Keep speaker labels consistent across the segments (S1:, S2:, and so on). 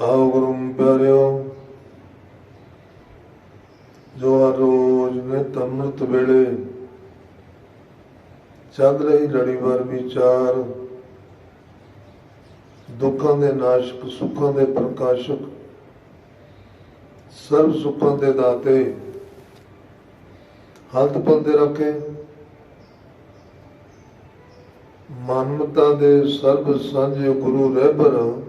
S1: ਆਓ ਗੁਰੂ ਪਿਆਰਿਓ, ਜੋ ਰੋਜ਼ ਨਿਤ ਅੰਮ੍ਰਿਤ ਵੇਲੇ ਚੱਲ ਰਹੀ ਲੜੀਵਾਰ ਵਿਚਾਰ, ਦੁੱਖਾਂ ਦੇ ਨਾਸ਼ਕ, ਸੁੱਖਾਂ ਦੇ ਪ੍ਰਕਾਸ਼ਕ, ਸਰਬ ਸੁੱਖਾਂ ਦੇ ਦਾਤੇ, ਹੱਥ ਪੰਦੇ ਰੱਖੇ। ਮਨਮਤਾ ਦੇ ਸਰਬ ਸਾਂਝੇ ਗੁਰੂ ਰਹਿਬਰ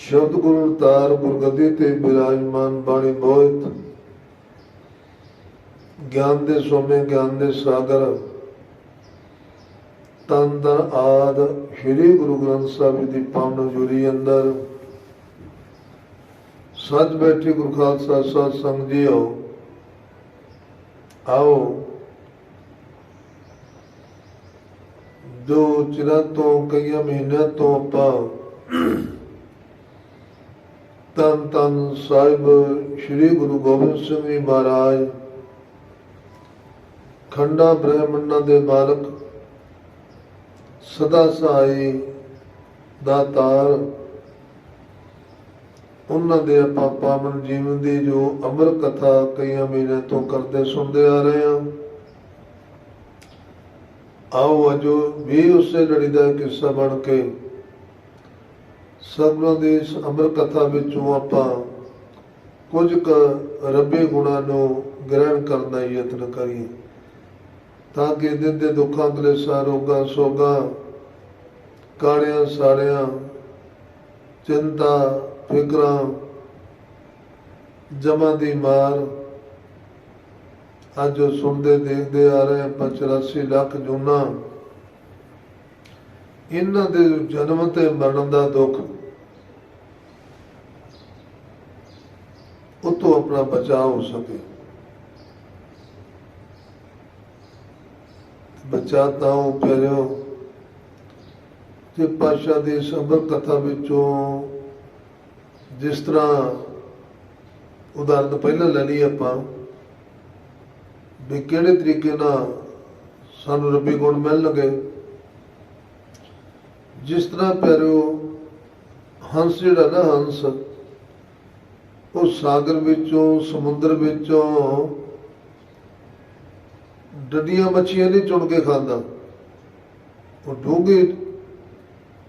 S1: ਸ਼ਬਦ ਗੁਰੂ ਤਾਰ ਗੁਰਗੱਦੀ ਤੇ ਬਿਰਾਜਮਾਨ ਬਾਣੀ ਬੋਇਤ। ਗਿਆਨ ਦੇ ਸੋਮੇ, ਗਿਆਨ ਦੇ ਸਾਗਰ। ਤਨ ਆਦ ਸ੍ਰੀ ਗੁਰੂ ਗ੍ਰੰਥ ਸਾਹਿਬ ਦੀ ਪਾਵਨ ਜੁਰੀ ਅੰਦਰ। ਸੱਚ ਬੈਠੀ ਗੁਰੂ ਖਾਲਸਾ ਸਾਧ ਸੰਗ ਜੀਓ ਆਓ। ਜੋ ਚਿਰਾਂ ਤੋਂ, ਕਈਆਂ ਮਹੀਨਿਆਂ ਤੋਂ ਆਪਾਂ ਤਨ ਤਨ ਸਾਹਿਬ ਸ੍ਰੀ ਗੁਰੂ ਗੋਬਿੰਦ ਸਿੰਘ ਜੀ ਮਹਾਰਾਜ, ਖੰਡਾ ਬ੍ਰਹਮੰਡਾਂ ਦੇ ਮਾਲਕ, ਸਦਾ ਸਹਾਈ ਦਾਤਾਰ ਉਹਨਾਂ ਦੇ ਆਪਾਂ ਪਾਵਨ ਜੀਵਨ ਦੀ ਜੋ ਅਮਰ ਕਥਾ ਕਈਆਂ ਮਹੀਨਿਆਂ ਤੋਂ ਕਰਦੇ ਸੁਣਦੇ ਆ ਰਹੇ ਹਾਂ। ਆਓ ਅਜੋ ਵੀ ਉਸੇ ਲੜੀ ਦਾ ਇੱਕ ਹਿੱਸਾ ਬਣ ਕੇ ਸਭਨਾਂ ਦੀ ਇਸ ਅਮਰ ਕਥਾ ਵਿੱਚੋਂ ਆਪਾਂ ਕੁਝ ਕ ਰੱਬੇ ਗੁਣਾਂ ਨੂੰ ਗ੍ਰਹਿਣ ਕਰਨ ਦਾ ਯਤਨ ਕਰੀਏ, ਤਾਂ ਕਿ ਦਿਨ ਦੇ ਦੁੱਖਾਂ ਕਲੇਸ਼ਾਂ ਰੋਗਾਂ, ਸੋਗਾਂ, ਕਾੜਿਆਂ, ਸਾੜਿਆਂ, ਚਿੰਤਾ, ਫਿਕਰਾਂ, ਜਮਾਂ ਦੀ ਮਾਰ, ਅੱਜ ਜੋ ਸੁਣਦੇ, ਦੇਖਦੇ ਆ ਰਹੇ ਆਪਾਂ 84 ਲੱਖ ਜੂਨਾ, ਇਹਨਾਂ ਦੇ ਜਨਮ ਤੇ ਮਰਨ ਦਾ ਦੁੱਖ। ਉਤੋਂ ਆਪਣਾ ਬਚਾਅ ਹੋ ਸਕੇ। ਬਚਾ ਤਾਂ ਉਹ ਪਿਆਰਿਓ, ਤੇ ਪਾਸ਼ਾ ਦੀ ਸਬਰ ਕਥਾ ਵਿੱਚੋਂ ਜਿਸ ਤਰ੍ਹਾਂ ਉਦਾਹਰਨ ਪਹਿਲਾਂ ਲੈ ਲਈ ਆਪਾਂ, ਵੀ ਕਿਹੜੇ ਤਰੀਕੇ ਨਾਲ ਸਾਨੂੰ ਰੱਬੀ ਗੁਣ ਮਿਲ ਲਗੇ। ਜਿਸ ਤਰ੍ਹਾਂ ਪਿਆਰਿਓ, ਹੰਸ ਜਿਹੜਾ ਨਾ ਹੰਸ ਉਹ ਸਾਗਰ ਵਿੱਚੋਂ, ਸਮੁੰਦਰ ਵਿੱਚੋਂ ਡੱਡੀਆਂ ਮੱਛੀਆਂ ਨਹੀਂ ਚੁਣ ਕੇ ਖਾਂਦਾ। ਉਹ ਡੂੰਘੀ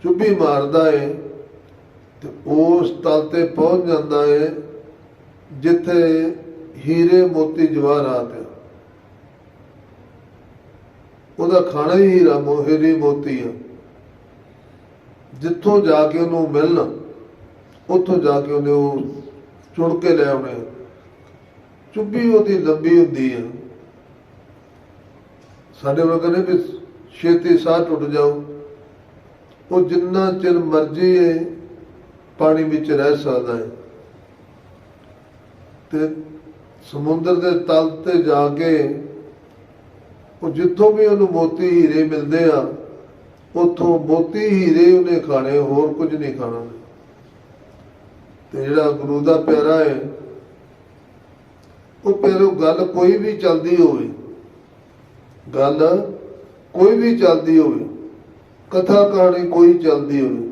S1: ਚੁੱਭੀ ਮਾਰਦਾ ਏ ਤੇ ਉਸ ਤਲ ਤੇ ਪਹੁੰਚ ਜਾਂਦਾ ਏ ਜਿੱਥੇ ਹੀਰੇ ਮੋਤੀ ਜਵਾਹਰਾਤ ਆ ਉਹਦਾ ਖਾਣਾ ਹੀ ਹੀਰਾ ਮੋਹਰੀ ਮੋਤੀ ਆ। ਜਿੱਥੋਂ ਜਾ ਕੇ ਉਹਨੂੰ ਮਿਲਣਾ, ਉੱਥੋਂ ਜਾ ਕੇ ਉਹਨੇ ਉਹ ਚੁਣ ਕੇ ਲੈ ਆਉਣੇ ਚੁੱਭੀ ਉਹਦੀ, ਲੰਬੀ ਹੁੰਦੀ ਆ। ਸਾਡੇ ਲੋਕ ਕਹਿੰਦੇ ਵੀ ਛੇਤੀ ਸਾਹ ਟੁੱਟ ਜਾਓ ਉਹ ਜਿੰਨਾ ਚਿਰ ਮਰਜ਼ੀ ਹੈ ਪਾਣੀ ਵਿੱਚ ਰਹਿ ਸਕਦਾ ਹੈ ਤੇ ਸਮੁੰਦਰ ਦੇ ਤਲ ਤੇ ਜਾ ਕੇ ਉਹ ਜਿੱਥੋਂ ਵੀ ਉਹਨੂੰ ਮੋਤੀ ਹੀਰੇ ਮਿਲਦੇ ਆ, ਉਥੋਂ ਮੋਤੀ ਹੀਰੇ ਉਹਨੇ ਖਾਣੇ, ਹੋਰ ਕੁਝ ਨਹੀਂ ਖਾਣਾ। ਤੇ ਜਿਹੜਾ ਗੁਰੂ ਦਾ ਪਿਆਰਾ ਹੈ, ਉਹ ਪਿਆਰੋ ਗੱਲ ਕੋਈ ਵੀ ਚੱਲਦੀ ਹੋਵੇ, ਗੱਲ ਕੋਈ ਵੀ ਚੱਲਦੀ ਹੋਵੇ, ਕਥਾ ਕਹਾਣੀ ਕੋਈ ਚੱਲਦੀ ਹੋਵੇ,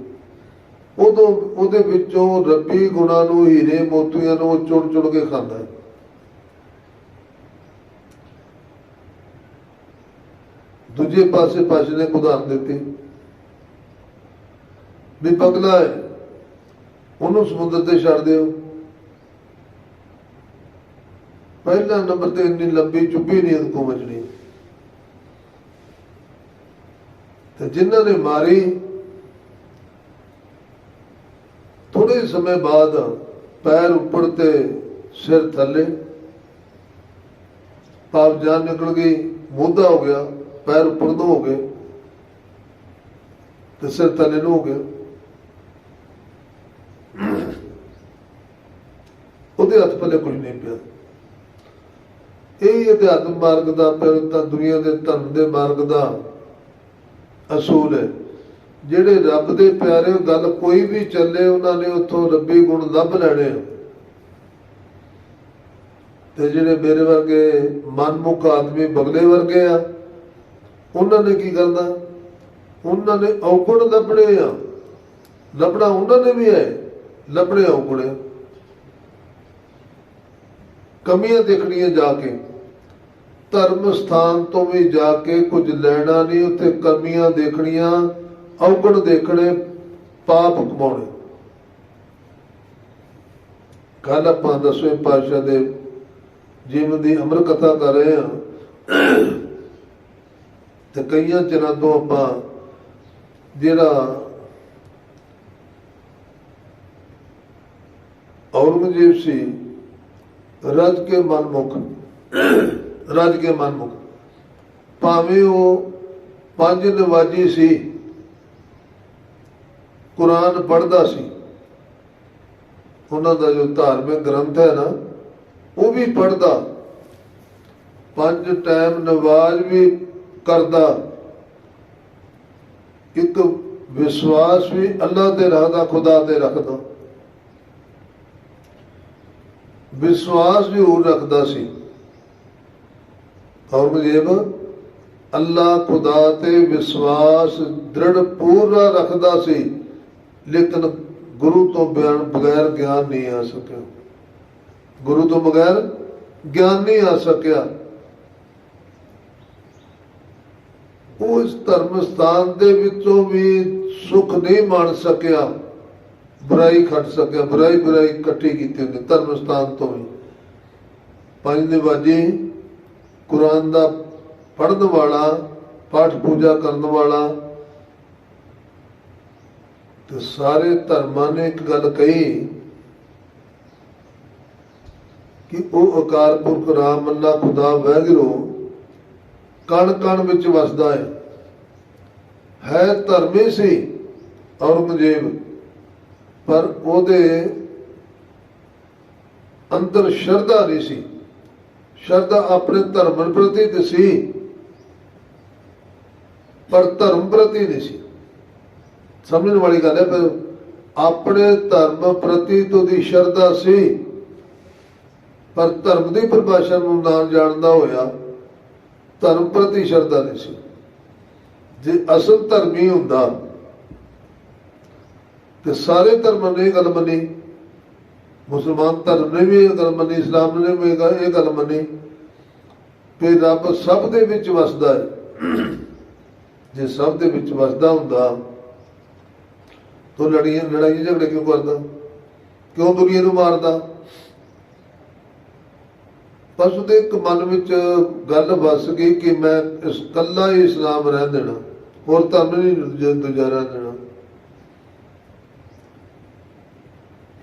S1: ਉਦੋਂ ਉਹਦੇ ਵਿੱਚੋਂ ਰੱਬੀ ਗੁਣਾਂ ਨੂੰ, ਹੀਰੇ ਮੋਤੀਆਂ ਨੂੰ ਉਹ ਚੁਣ ਚੁਣ ਕੇ ਖਾਂਦਾ ਹੈ। ਦੂਜੇ ਪਾਸੇ ਪਾਸੇ ਨੇ ਉਦਾਹਰਨ ਦਿੱਤੀ, ਵੀ ਪਗਲਾ ਹੈ। ਉਹਨੂੰ ਸਮੁੰਦਰ ਤੇ ਛੱਡ ਦਿਓ। ਪਹਿਲਾ ਨੰਬਰ ਤੇ ਇੰਨੀ ਲੰਬੀ ਚੁੱਭੀ ਨਹੀਂ ਉਹਦੇ ਕੋਲ ਤੇ ਜਿਨ੍ਹਾਂ ਨੇ ਮਾਰੀ ਥੋੜੇ ਸਮੇਂ ਬਾਅਦ ਪੈਰ ਉੱਪਰ ਤੇ ਸਿਰ ਥੱਲੇ ਪਾਪ ਜਾਨ ਨਿਕਲ ਗਈ, ਮੋਢਾ ਹੋ ਗਿਆ, ਪੈਰ ਉੱਪਰ ਨੂੰ ਹੋ ਗਏ, ਤੇ ਸਿਰ ਥੱਲੇ ਨੂੰ ਹੋ ਗਿਆ ਉਹਦੇ ਹੱਥ ਪੱਲੇ ਇਹ ਅਧਿਆਤਮ ਮਾਰਗ ਦਾ ਤਾਂ ਦੁਨੀਆ ਦੇ ਧਰਮ ਦੇ ਮਾਰਗ ਦਾ ਅਸੂਲ ਹੈ। ਜਿਹੜੇ ਰੱਬ ਦੇ ਪਿਆਰੇ ਗੱਲ ਕੋਈ ਵੀ ਚੱਲੇ, ਉਹਨਾਂ ਨੇ ਉੱਥੋਂ ਰੱਬੀ ਗੁਣ ਲੱਭ ਲੈਣੇ ਤੇ ਜਿਹੜੇ ਮੇਰੇ ਵਰਗੇ ਮਨਮੁਖ ਆਦਮੀ ਬਗਲੇ ਵਰਗੇ ਆ, ਉਹਨਾਂ ਨੇ ਕੀ ਕਰਨਾ? ਉਹਨਾਂ ਨੇ ਔਗਣ ਲੱਭਣੇ ਆ। ਲੱਭਣਾ ਉਹਨਾਂ ਨੇ ਵੀ ਹੈ, ਲੱਭਣੇ ਉਹ ਕਮੀਆਂ ਦੇਖਣੀਆਂ ਜਾ ਕੇ, ਧਰਮ ਸਥਾਨ ਤੋਂ ਵੀ ਜਾ ਕੇ ਕੁਝ ਲੈਣਾ ਨਹੀਂ, ਉੱਥੇ ਕਮੀਆਂ ਦੇਖਣੀਆਂ, ਔਗਣ ਦੇਖਣੇ, ਪਾਪ ਕਮਾਉਣੇ। ਕੱਲ ਆਪਾਂ ਦਸਵੇਂ ਪਾਤਸ਼ਾਹ ਦੇ ਜੀਵਨ ਦੀ ਅਮਰ ਕਥਾ ਕਰ ਰਹੇ ਹਾਂ। ਤੇ ਕਈਆਂ ਚਿਰਾਂ ਤੋਂ ਆਪਾਂ ਜਿਹੜਾ ਔਰੰਗਜ਼ੇਬ ਸੀ ਰਜ ਕੇ ਮਨਮੁਖ ਰਜ ਕੇ ਮਨਮੁਖ ਭਾਵੇਂ ਉਹ ਪੰਜ ਨਵਾਜੀ ਸੀ, ਕੁਰਾਨ ਪੜ੍ਹਦਾ ਸੀ, ਉਹਨਾਂ ਦਾ ਜੋ ਧਾਰਮਿਕ ਗ੍ਰੰਥ ਹੈ ਨਾ, ਉਹ ਵੀ ਪੜ੍ਹਦਾ। ਪੰਜ ਟਾਈਮ ਨਵਾਜ਼ ਵੀ ਕਰਦਾ। ਇੱਕ ਵਿਸ਼ਵਾਸ ਵੀ ਅੱਲਾ ਤੇ ਰੱਖਦਾ, ਖੁਦਾ ਤੇ ਰੱਖਦਾ। ਵਿਸ਼ਵਾਸ ਜ਼ਰੂਰ ਰੱਖਦਾ ਸੀ। ਔਰੰਗਜ਼ੇਬ, ਅੱਲਾ ਖੁਦਾ ਤੇ ਵਿਸ਼ਵਾਸ ਦ੍ਰਿੜ ਪੂਰਾ ਰੱਖਦਾ ਸੀ, ਲੇਕਿਨ ਗੁਰੂ ਤੋਂ ਬਿਆਨ ਬਗੈਰ ਗਿਆਨ ਨਹੀਂ ਆ ਸਕਿਆ। ਗੁਰੂ ਤੋਂ ਬਗੈਰ ਗਿਆਨ ਨਹੀਂ ਆ ਸਕਿਆ। ਉਹ ਇਸ ਧਰਮ ਸਥਾਨ ਦੇ ਵਿੱਚੋਂ ਵੀ ਸੁਖ ਨਹੀਂ ਮਾਣ ਸਕਿਆ। ਬੁਰਾਈ ਖੱਟ ਸਕਿਆ, ਬੁਰਾਈ ਬੁਰਾਈ ਇਕੱਠੀ ਕੀਤੀ ਉਹਨੇ ਧਰਮ ਸਥਾਨ ਤੋਂ ਵੀ। ਪੰਜ ਨਿਵਾਜੀ, ਕੁਰਾਨ ਦਾ ਪੜਨ ਵਾਲਾ, ਪਾਠ ਪੂਜਾ ਕਰਨ ਵਾਲਾ, ਤੇ ਸਾਰੇ ਧਰਮਾਂ ਨੇ ਇੱਕ ਗੱਲ ਕਹੀ ਕਿ ਉਹ ਅਕਾਲ ਪੁਰਖ ਰਾਮ ਅੱਲਾ ਖੁਦਾ ਵਹਿਗੁਰੂ ਕਣ ਕਣ ਵਿੱਚ ਵਸਦਾ ਹੈ। ਹੈ ਧਰਮੀ ਸੀ, ਔਰੰਗਜ਼ੇਬ। ਪਰ ਉਹਦੇ ਅੰਦਰ ਸ਼ਰਧਾ ਨਹੀਂ ਸੀ। ਸ਼ਰਧਾ ਆਪਣੇ ਧਰਮ ਪ੍ਰਤੀ ਤੇ ਸੀ, ਪਰ ਧਰਮ ਪ੍ਰਤੀ ਨਹੀਂ ਸੀ। ਸਮਝਣ ਵਾਲੀ ਗੱਲ ਹੈ ਪਰ ਆਪਣੇ ਧਰਮ ਪ੍ਰਤੀ ਤੋਂ ਦੀ ਸ਼ਰਧਾ ਸੀ, ਪਰ ਧਰਮ ਦੀ ਪਰਿਭਾਸ਼ਾ ਨੂੰ ਨਾ ਜਾਣਦਾ ਹੋਇਆ, ਧਰਮ ਪ੍ਰਤੀ ਸ਼ਰਧਾ ਨਹੀਂ ਸੀ। ਜੇ ਅਸਲ ਧਰਮੀ ਹੁੰਦਾ ਤੇ ਸਾਰੇ ਧਰਮਾਂ ਨੇ ਇਹ ਗੱਲ ਮੰਨੀ। ਮੁਸਲਮਾਨ ਧਰਮ ਨੇ ਵੀ ਇਹ ਗੱਲ ਮੰਨੀ, ਇਸਲਾਮ ਨੇ ਵੀ ਇਹ ਗੱਲ- ਮੰਨੀ ਕਿ ਰੱਬ ਸਭ ਦੇ ਵਿੱਚ ਵਸਦਾ ਹੈ। ਜੇ ਸਭ ਦੇ ਵਿੱਚ ਵਸਦਾ ਹੁੰਦਾ ਤਾਂ ਲੜੀਆਂ ਲੜਾਈ ਝਗੜੇ ਕਿਉਂ ਕਰਦਾ? ਕਿਉਂ ਦੁਨੀਆ ਨੂੰ ਮਾਰਦਾ? ਬਸ ਉਹਦੇ ਇੱਕ ਮਨ ਵਿੱਚ ਗੱਲ ਵਸ ਗਈ ਕਿ ਮੈਂ ਇਸ ਕੱਲਾ ਹੀ ਇਸਲਾਮ ਰਹਿ ਦੇਣਾ। ਹੋਰ ਧਰਮ ਨਹੀਂ ਦੂਜਾ ਦੂਜਾ ਦੇਣਾ।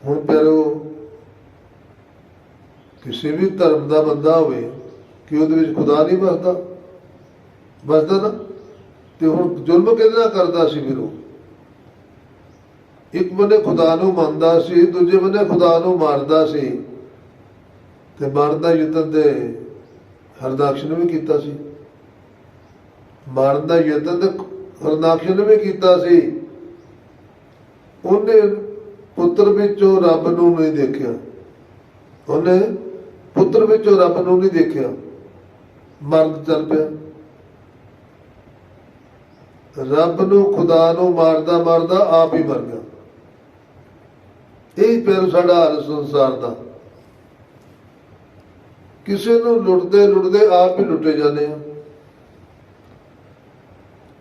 S1: ਹੁਣ ਪਿਆਰੋ, ਕਿਸੇ ਵੀ ਧਰਮ ਦਾ ਬੰਦਾ ਹੋਵੇ ਕਿ ਉਹਦੇ ਵਿੱਚ ਖੁਦਾ ਨਹੀਂ ਵਸਦਾ ਵਸਦਾ ਨਾ, ਤੇ ਹੁਣ ਜ਼ੁਲਮ ਕਿਹਦੇ ਨਾਲ ਕਰਦਾ ਸੀ ਫਿਰ ਉਹ ਇੱਕ ਬੰਨੇ ਖੁਦਾ ਨੂੰ ਮੰਨਦਾ ਸੀ, ਦੂਜੇ ਬੰਨੇ ਖੁਦਾ ਨੂੰ ਮਾਰਦਾ ਸੀ, ਤੇ ਮਾਰਨ ਦਾ ਯਤਨ ਤੇ ਹਰਦਾਕਸ਼ ਨੇ ਵੀ ਕੀਤਾ ਸੀ। ਮਾਰਨ ਦਾ ਯਤਨ ਤੇ ਨੇ ਵੀ ਕੀਤਾ ਸੀ। ਉਹਨੇ ਪੁੱਤਰ ਵਿੱਚੋਂ ਰੱਬ ਨੂੰ ਨਹੀਂ ਦੇਖਿਆ। ਉਹਨੇ ਪੁੱਤਰ ਵਿੱਚੋਂ ਰੱਬ ਨੂੰ ਨਹੀਂ ਦੇਖਿਆ। ਮਰਦ ਚੱਲ ਪਿਆ। ਰੱਬ ਨੂੰ ਖੁਦਾ ਨੂੰ ਮਾਰਦਾ ਮਾਰਦਾ ਆਪ ਹੀ ਮਰ ਗਿਆ। ਇਹ ਪਿਆਰ ਸਾਡਾ ਹਰ ਸੰਸਾਰ ਦਾ। ਕਿਸੇ ਨੂੰ ਲੁੱਟਦੇ ਲੁੱਟਦੇ ਆਪ ਹੀ ਲੁੱਟੇ ਜਾਂਦੇ ਆ।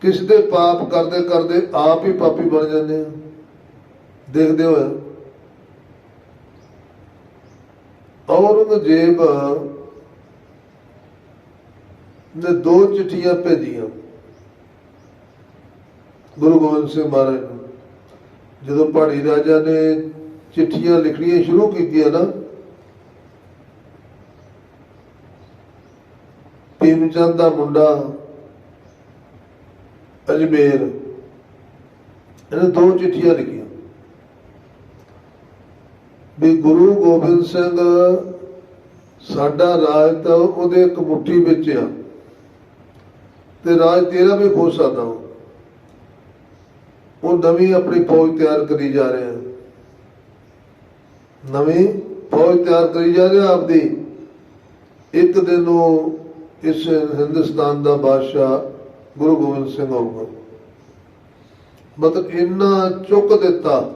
S1: ਕਿਸੇ ਦੇ ਪਾਪ ਕਰਦੇ ਕਰਦੇ ਆਪ ਹੀ ਪਾਪੀ ਬਣ ਜਾਂਦੇ ਆ। ਦੇਖਦੇ ਹੋਏ। ਔਰੰਗਜ਼ੇਬ ਨੇ ਦੋ ਚਿੱਠੀਆਂ ਭੇਜੀਆਂ ਗੁਰੂ ਗੋਬਿੰਦ ਸਿੰਘ ਮਹਾਰਾਜ ਨੂੰ। ਜਦੋਂ ਪਹਾੜੀ ਰਾਜਾ ਨੇ ਚਿੱਠੀਆਂ ਲਿਖਣੀਆਂ ਸ਼ੁਰੂ ਕੀਤੀਆਂ ਨਾ, ਭੀਮਚੰਦ ਦਾ ਮੁੰਡਾ ਅਜਮੇਰ, ਇਹਨੇ ਦੋ ਚਿੱਠੀਆਂ ਲਿਖੀਆਂ। ਵੀ ਗੁਰੂ ਗੋਬਿੰਦ ਸਿੰਘ ਸਾਡਾ ਰਾਜ ਤਾਂ ਉਹਦੇ ਇੱਕ ਮੁੱਠੀ ਵਿੱਚ ਆ। ਤੇ ਰਾਜ ਤੇਰਾ ਵੀ ਖੋ ਸਕਦਾ ਉਹ ਨਵੀਂ ਆਪਣੀ ਫੌਜ ਤਿਆਰ ਕਰੀ ਜਾ ਰਿਹਾ। ਨਵੀਂ ਫੌਜ ਤਿਆਰ ਕਰੀ ਜਾ ਰਿਹਾ ਆਪਦੀ। ਇੱਕ ਦਿਨ ਉਹ ਇਸ ਹਿੰਦੁਸਤਾਨ ਦਾ ਬਾਦਸ਼ਾਹ ਗੁਰੂ ਗੋਬਿੰਦ ਸਿੰਘ ਹੋਊਗਾ। ਮਤਲਬ ਇੰਨਾ ਚੁੱਕ ਦਿੱਤਾ